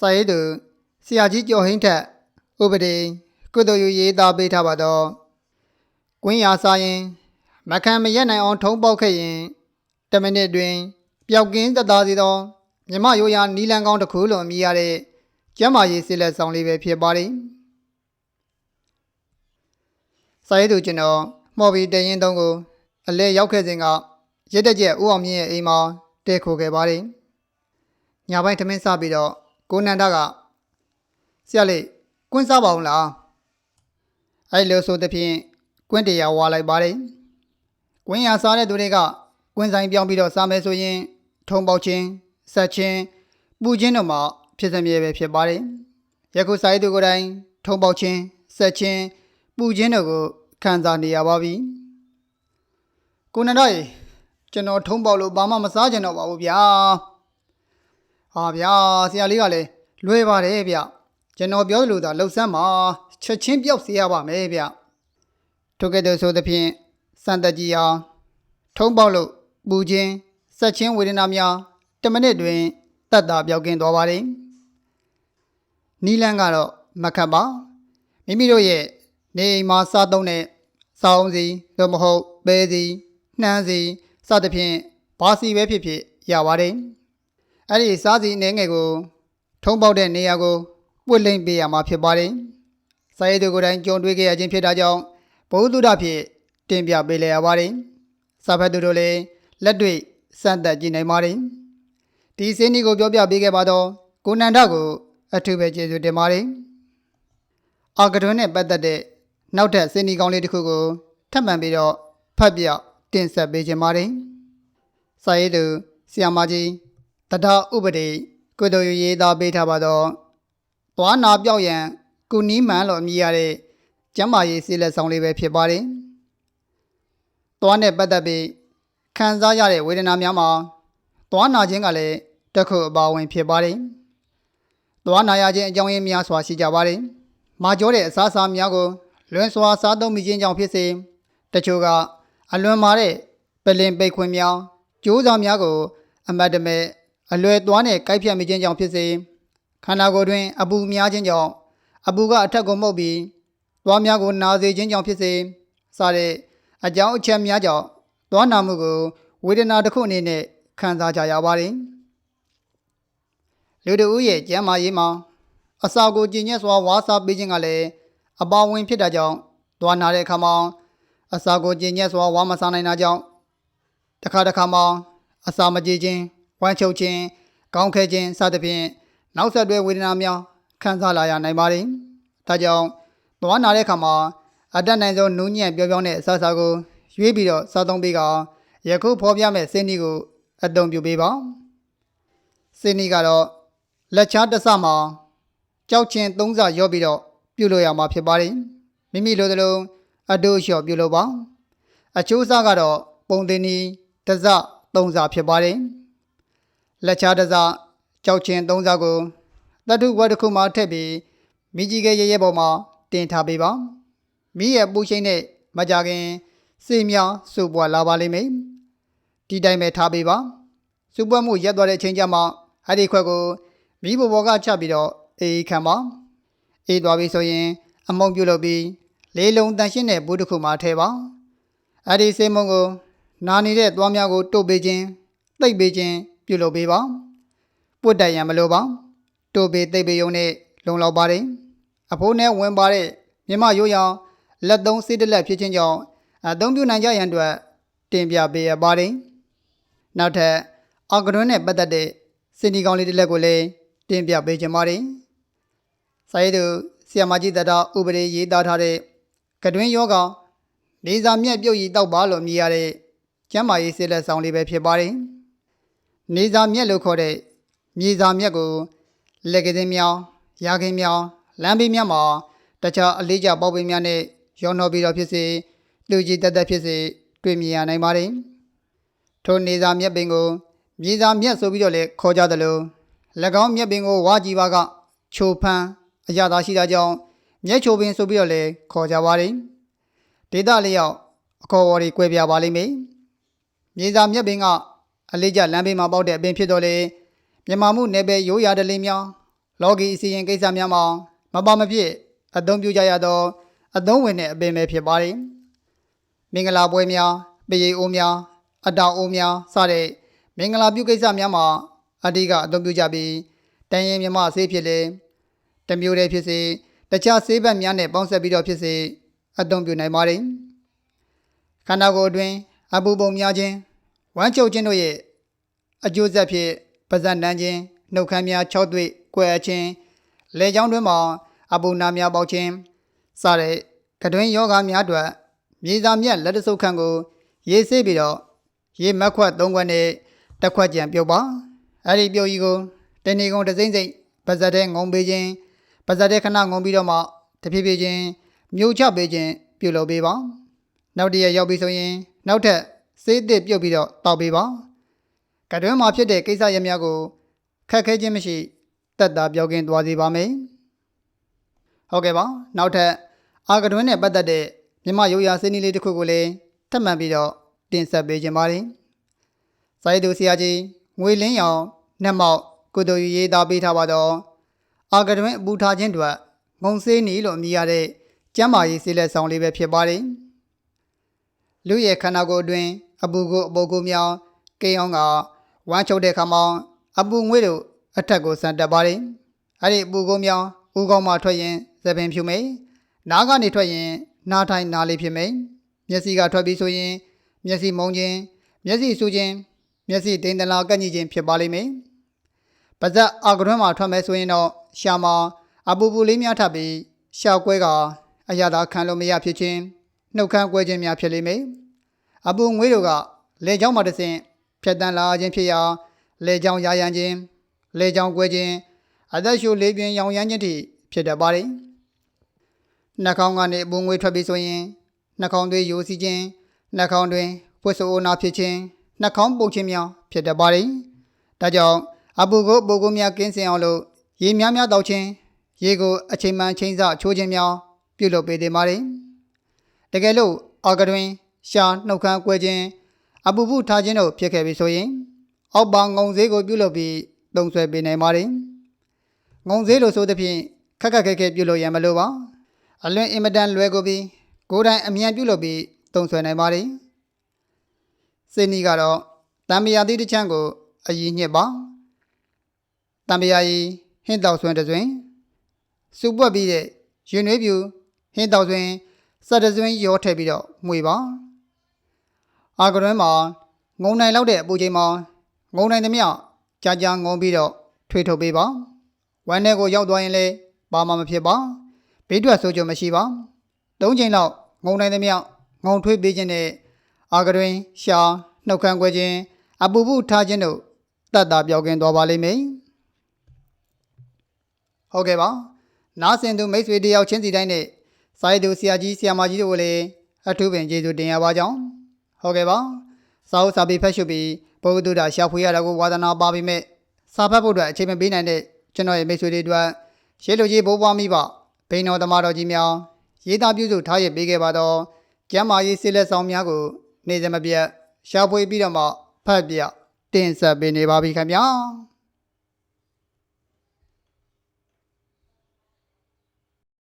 စာရေးသူဆရာကြီးကျော်ဟင်းထက်ဥပဒေကုသိုလ်ယူရေးသားပေးထားပါတော့ကွင်းရာစာရင် မခံမရက်နိုင်အောင်ထုံးပေါက်ခဲ့ရင်တမိနစ်တွင် ပျောက်ကင်းသက်သာစေသောမြမရိုးရာနီလန်ကောင်းတစ်ခုလိုမြည်ရတဲ့ကျမ်းမာရေးစိလက်ဆောင်လေးပဲဖြစ်ပါတယ်စာရေးသူကျွန်တော်မော်ဘီတရင်သုံးကိုအလဲရောက်ခဲ့စဉ်ကရက်တက်ကျက်ဦးအောင်မြင့်ရဲ့အိမ်မှာတဲခိုခဲ့ပါတယ်ညပိုင်းထမင်းစားပြီးတော့ ကိုနန္ဒကဆရာလေးကွင်းစားပါအောင်လားအဲ့လိုဆိုတဲ့ဖြင့်ကွင်းတရားဝါလိုက်ပါတယ်ကွင်းရစားတဲ့သူတွေကကွင်းဆိုင်ပြောင်းပြီးတော့စားမယ်ဆိုရင် ထုံပေါက်ချင်းဆက်ချင်းပူချင်းတို့မှဖြစ်စမြဲပဲဖြစ်ပါတယ်ယခုစာရေးသူကိုယ်တိုင် ထုံပေါက်ချင်းဆက်ချင်းပူချင်းတို့ကိုခံစားနေရပါပြီကိုနန္ဒရေကျွန်တော်ထုံပေါက်လို့ဘာမှမစားကြတော့ပါဘူးဗျာ ဟာဗျာဆရာလေးကလည်းလွယ်ပါတယ်ဗျကျွန်တော်ပြောလို့သာလှုပ်ဆမ်းမှာချက်ချင်းပြောက်စေရပါမယ်ဗျထို့ကဲ့သို့ဆိုသဖြင့်စံတက်ကြီးအောင်ထုံပေါက်လို့ပူချင်းဆက်ချင်းဝေဒနာများတစ်မိနစ်တွင်တတ်တာပြောက်ကင်းသွားပါတယ်နီလန်းကတော့မခတ်ပါမိမိတို့ရဲ့နေအိမ်မှာစားသုံးတဲ့စောင်းစီသို့မဟုတ်ပဲစီနှမ်းစီစသဖြင့်ဘာစီပဲဖြစ်ဖြစ်ရပါတယ် အဲ့ဒီစားစီအနေငယ်ကို ထုံးပေါက်တဲ့နေရာကိုပွင့်လိမ့်ပေးရမှာဖြစ်ပါတယ်။စာရေးသူကိုယ်တိုင်ကြုံတွေ့ခဲ့ရခြင်းဖြစ်တာကြောင့်ဘုဟုတ္တဖြင့်တင်ပြပေးလည်ရပါတယ်။စာဖတ်သူတို့လည်းလက်တွေ့စမ်းသပ်ကြည့်နိုင်ပါတယ်။ဒီစင်းဒီကိုပြောပြပေးခဲ့ပါတော့ကိုနန္ဒကိုအထူးပဲကျေးဇူးတင်ပါတယ်။အာကတွန်းနဲ့ပတ်သက်တဲ့နောက်ထပ်စင်းဒီကောင်းလေးတစ်ခုကိုထပ်မံပြီးတော့ဖတ်ပြတင်ဆက်ပေးခြင်းပါတယ်။စာရေးသူဆီယမကြီး တဒဥပဒေကုသိုလ်ယူရေးသားပေးထားပါတော့သွားနာပြောက်ရန်ကုနီးမှန်လို့အမည်ရတဲ့ကျမ်းမာရေးစီလက်ဆောင်လေးပဲဖြစ်ပါတယ်။သွားနဲ့ပတ်သက်ပြီးခံစားရတဲ့ဝေဒနာများမှာသွားနာခြင်းကလည်းတစ်ခုအပါဝင်ဖြစ်ပါတယ်။သွားနာရခြင်းအကြောင်းရင်းများစွာရှိကြပါတယ်။မာကျောတဲ့အစားအစာများကိုလွန်စွာစားသုံးမိခြင်းကြောင့်ဖြစ်စေတချို့ကအလွန်မာတဲ့ပလင်ပိတ်ခွင်များကျိုးဆောင်များကို အမတ်တမဲ့ အလွယ်သွားနဲ့ကိုက်ဖြတ်မိခြင်းကြောင့်ဖြစ်စေခန္ဓာကိုယ်တွင်အပူများခြင်းကြောင့်အပူကအထက်ကိုမှုတ်ပြီးသွားများကိုနာစေခြင်းကြောင့်ဖြစ်စေစတဲ့အကြောင်းအချက်များကြောင့်သွားနာမှုကိုဝေဒနာတစ်ခုအနေနဲ့ခံစားကြရပါတယ်လူတို့ရဲ့ကျမ်းမာရေးမှာအစာကိုကျဉ်ညက်စွာဝါစားပေးခြင်းကလည်းအပါဝင်ဖြစ်တာကြောင့်သွားနာတဲ့အခါမှာအစာကိုကျဉ်ညက်စွာဝါမစားနိုင်တာကြောင့်တစ်ခါတစ်ခါမှာအစာမကြေခြင်း ဝမ်းချုပ်ခြင်းကောင်းခဲခြင်းစသဖြင့်နောက်ဆက်တွဲဝေဒနာများခံစားလာရနိုင်ပါတယ်။ဒါကြောင့်သွားနာတဲ့အခါမှာအတက်နိုင်ဆုံးနူးညံ့ပြောပြောတဲ့အစားအစာကိုရွေးပြီးတော့စားသုံးပေးကယခုဖော်ပြမဲ့စင်းနီကိုအသုံးပြုပေးပါ။စင်းနီကတော့လက်ချားတစ်စမှာကြောက်ချင်းသုံးစရော့ပြီးတော့ပြုလို့ရမှာဖြစ်ပါတယ်။မိမိလိုသလိုအတိုးလျှော့ပြုလို့ပါ။အချိုးစားကတော့ပုံသင်းနီတစ်စသုံးစဖြစ်ပါတယ်။ လက်ချားတစ်စကြောက်ချင်းသုံးစားကိုတတုဝတ်တစ်ခုမှထည့်ပြီးမိကြီးကရဲရဲပေါ်မှာတင်ထားပေးပါမိရဲ့ပူချိန်နဲ့မကြခင်စေများစုပွားလာပါလိမ့်မယ်ဒီတိုင်းပဲထားပေးပါစုပွားမှုရက်သွားတဲ့အချိန်ကျမှအဲ့ဒီခွက်ကိုမိဘဘောကချပြီးတော့အေးခံပါအေးသွားပြီဆိုရင် အမုံပြုတ်လုပ်ပြီးလေးလုံးတန်ရှင်းတဲ့ဘူးတစ်ခုမှထည့်ပါအဲ့ဒီစေမုံကိုနာနေတဲ့သွားများကိုတုတ်ပေးခြင်းတိတ်ပေးခြင်း ပြုလုပ်ပေးပါပွတ်တိုင်ရန်မလိုပါတိုပေသိပ်ပေယုံနဲ့လုံလောက်ပါတယ်အဖိုးနဲ့ဝင်ပါတဲ့မြမရိုးရောင်လက်သုံးစိတ်တလက်ဖြစ်ခြင်းကြောင့်အသုံးပြုနိုင်ကြရန်အတွက်တင်ပြပေးရပါတယ်နောက်ထပ်အောက်ကရွန်းနဲ့ပတ်သက်တဲ့စင်ဒီကောင်းလေးတစ်လက်ကိုလည်းတင်ပြပေးခြင်းပါတယ်စာရေးသူဆီယမကြီးတတာဥပဒေရေးသားထားတဲ့ကတွင်းယောဂနေစာမြက်ပြုတ်ရည်တောက်ပါလို့မြည်ရတဲ့ကျမ်းမာရေးဆေးလက်ဆောင်လေးပဲဖြစ်ပါတယ် နေစာမြက်လို့ခေါ်တဲ့မြေစာမြက်ကိုလက်ကင်းမြောင်းရာခင်းမြောင်းလမ်းဘေးများမှာတခြားအလေးကျပေါက်ပင်များနဲ့ရောနှောပြီးတော့ဖြစ်စေလူကြီးတက်တက်ဖြစ်စေတွေ့မြင်ရနိုင်ပါတယ်ထိုနေစာမြက်ပင်ကိုမြေစာမြက်ဆိုပြီးတော့လည်းခေါ်ကြသလို၎င်းမြက်ပင်ကိုဝါကြီးပါကချိုဖန်းအရသာရှိတာကြောင့်မြက်ချိုပင်ဆိုပြီးတော့လည်းခေါ်ကြပါတယ်ဒေသလေးရောက်အခေါ်အဝေါ်တွေ꿰ပြပါလိမ့်မယ်မြေစာမြက်ပင်က အလေးကျလမ်းဘေးမှာပေါက်တဲ့အပင်ဖြစ်တော့လေမြန်မာမှုနယ်ပယ်ရိုးရာဒလင်းများလော်ဂီအစီရင်ကိစ္စများမှာမပါမဖြစ်အသုံးပြုကြရသောအသုံးဝင်တဲ့အပင်ပဲဖြစ်ပါတယ်မင်္ဂလာပွဲများပရိအိုးများအတောင်အိုးများစတဲ့မင်္ဂလာပြုကိစ္စများမှာအဓိကအသုံးပြုကြပြီးတန်ရင်မြမဆေးဖြစ်လေတစ်မျိုးတည်းဖြစ်စေတခြားဆေးဘက်များနဲ့ပေါင်းဆက်ပြီးတော့ဖြစ်စေအသုံးပြုနိုင်ပါတယ်ခန္ဓာကိုယ်အတွင်းအပူပုံများခြင်း ဝမ်းချုပ်ခြင်းတို့ရဲ့အကျိုးဆက်ဖြင့်ပါးစပ်နှမ်းခြင်းနှုတ်ခမ်းများ၆တွေ့ကွယ်အခြင်းလေကြောင်းတွင်မှာအပူနာများပေါက်ခြင်းစတဲ့ကတွင်ယောဂများအတွက်မြေစာမြတ်လက်တဆုပ်ခန့်ကို ရေးဆေးပြီးတော့ရေမက်ခွက်၃ခွက်နဲ့တစ်ခွက်ကြံပြုတ်ပါအဲ့ဒီပြုတ်ကြီးကိုတဏီကုံတစ်စိမ့်စိမ့်ပါဇက်တဲ့ငုံပေးခြင်းပါဇက်တဲ့ခဏငုံပြီးတော့မှတဖြည်းဖြည်းချင်းမြုပ်ချပေးခြင်းပြုလုပ်ပေးပါနောက်တစ်ရက်ရောက်ပြီဆိုရင် နောက်ထပ် ဆေးသစ်ပြုတ်ပြီးတော့တောက်ပေးပါကတွင်မှာဖြစ်တဲ့ကိစ္စရပ်များကိုခက်ခဲခြင်းမရှိတက်တာပြောကင်းသွားစေပါမယ်ဟုတ်ကဲ့ပါနောက်ထပ်အာကတွင်နဲ့ပတ်သက်တဲ့မြမရိုးရာစင်းနည်းလေးတစ်ခုကိုလည်းထပ်မံပြီးတော့တင်ဆက်ပေးခြင်းပါတယ်။စာရေးသူဆရာကြီးငွေလင်းရောင်နှက်မောက်ကုသိုလ်ရေးသားပေးထားပါတော့အာကတွင်အပူထားခြင်းတို့ငုံစေးနီလို့အမည်ရတဲ့ကျမ်းမာရေးဆေးလက်ဆောင်လေးပဲဖြစ်ပါတယ်။လူရဲ့ခန္ဓာကိုယ်အတွင်း အပူကိုအပုပ်ကိုမြောင်းကိန်းအောင်ကဝမ်းချုပ်တဲ့ခါမှာအပူငွေ့တို့အထက်ကိုဆန်တက်ပါတယ်။အဲ့ဒီအပူကိုမြောင်းဦးကောင်းမှထွက်ရင်သပင်ဖြူမိန်နားကနေထွက်ရင်နားထိုင်နားလေးဖြစ်မိန်မျက်စိကထွက်ပြီးဆိုရင် မျက်စိမုံခြင်းမျက်စိဆူခြင်းမျက်စိဒိန်တလာကန့်ညစ်ခြင်းဖြစ်ပါလိမ့်မယ်။ပါဇက်အာကရွန်းမှာထွက်မယ်ဆိုရင်တော့ရှာမှာအပူပူလေးများထပ်ပြီးရှာကွဲကအရသာခံလို့မရဖြစ်ခြင်းနှုတ်ခမ်းကွဲခြင်းများဖြစ်လိမ့်မယ်။ အပူငွေးတို့ကလေချောင်းမှာတစ်ဆင့်ဖြတ်တန်းလာခြင်းဖြစ်ရာလေချောင်းရာရန်ခြင်းလေချောင်းကွဲခြင်းအသက်ရှူလေးပြင်းရောင်ရမ်းခြင်းထိဖြစ်တတ်ပါတယ်။နှာခေါင်းကနေအပူငွေးထွက်ပြီးဆိုရင်နှာခေါင်းသွေးယိုစီးခြင်းနှာခေါင်းတွင်ဖွက်ဆိုးအိုနာဖြစ်ခြင်းနှာခေါင်းပုတ်ခြင်းများဖြစ်တတ်ပါတယ်။ဒါကြောင့်အပူကိုပုတ်ကိုများကင်းစင်အောင်လို့ရေများများတောက်ခြင်းရေကိုအချိန်မှန်ချိန်ဆချိုးခြင်းများပြုလုပ်ပေးတင်ပါတယ်။တကယ်လို့အာကတွင် ရှာနှုတ်ခမ်းကွဲခြင်းအပူဖုထားခြင်းတို့ဖြစ်ခဲ့ပြီဆိုရင် အောက်ပါငုံဈေးကိုပြုလုပ်ပြီးသုံးဆွဲပေးနိုင်ပါတယ်။ငုံဈေးလို့ဆိုသဖြင့်ခက်ခက်ခဲခဲပြုလုပ်ရန်မလိုပါ။အလွန်အင်မတန်လွယ်ကိုပြီးကိုယ်တိုင်အမြန်ပြုလုပ်ပြီးသုံးဆွဲနိုင်ပါတယ်။စိတ်နီးကတော့တံမယာတိတစ်ချမ်းကိုအရင်ညှစ်ပါ။တံမယာရီဟင်းတောက်ဆွင်တစ်ဆွင်စူပွက်ပြီးတဲ့ရင်နွေးပြူဟင်းတောက်ဆွင်စက်တစ်ဆွင်ရောထည့်ပြီးတော့မှွေပါ။ အာကရွန်းမှာငုံနိုင်လောက်တဲ့အပူချိန်မှာငုံနိုင်သမျှကြာကြာငုံပြီးတော့ထွေထုတ်ပေးပါ။ဝမ်းထဲကိုရောက်သွားရင်လည်းဘာမှမဖြစ်ပါ။ဘေးထွက်ဆိုးကြမရှိပါ။သုံးချိန်လောက်ငုံနိုင်သမျှငုံထွေးပေးခြင်းနဲ့အာကတွင်ရှာနှုတ်ခမ်းခွဲခြင်းအပူပုထားခြင်းတို့တတ်တာပြောင်းကင်းသွားပါလိမ့်မယ်ဟုတ်ကဲ့ပါနားဆင်သူမိတ်ဆွေတယောက်ချင်းစီတိုင်းနဲ့စာရေးသူဆရာကြီးဆရာမကြီးတို့ကိုလည်းအထူးပင်ကျေးဇူးတင်ရပါကြောင်း ဟုတ်ကဲ့ပါစာအုပ်စာပေဖတ်ရှုပြီးဘုဂတုဒ္ဒရှာဖွေရတာကိုဝါသနာပါပေမဲ့စာဖတ်ဖို့အတွက်အချိန်မပေးနိုင်တဲ့ကျွန်တော်ရဲ့မိတ်ဆွေတွေအတွက်ရှေးလူကြီးဘိုးဘွားမိဘဘိန်းတော်သမားတော်ကြီးများရေးသားပြုစုထားရပေးခဲ့ပါတော့ကျမ်းမာရေးဆေးလက်ဆောင်များကိုနေ့စဉ်မပြတ်ရှာဖွေပြီးတော့မှဖတ်ပြတင်ဆက်ပေးနေပါပြီခင်ဗျာ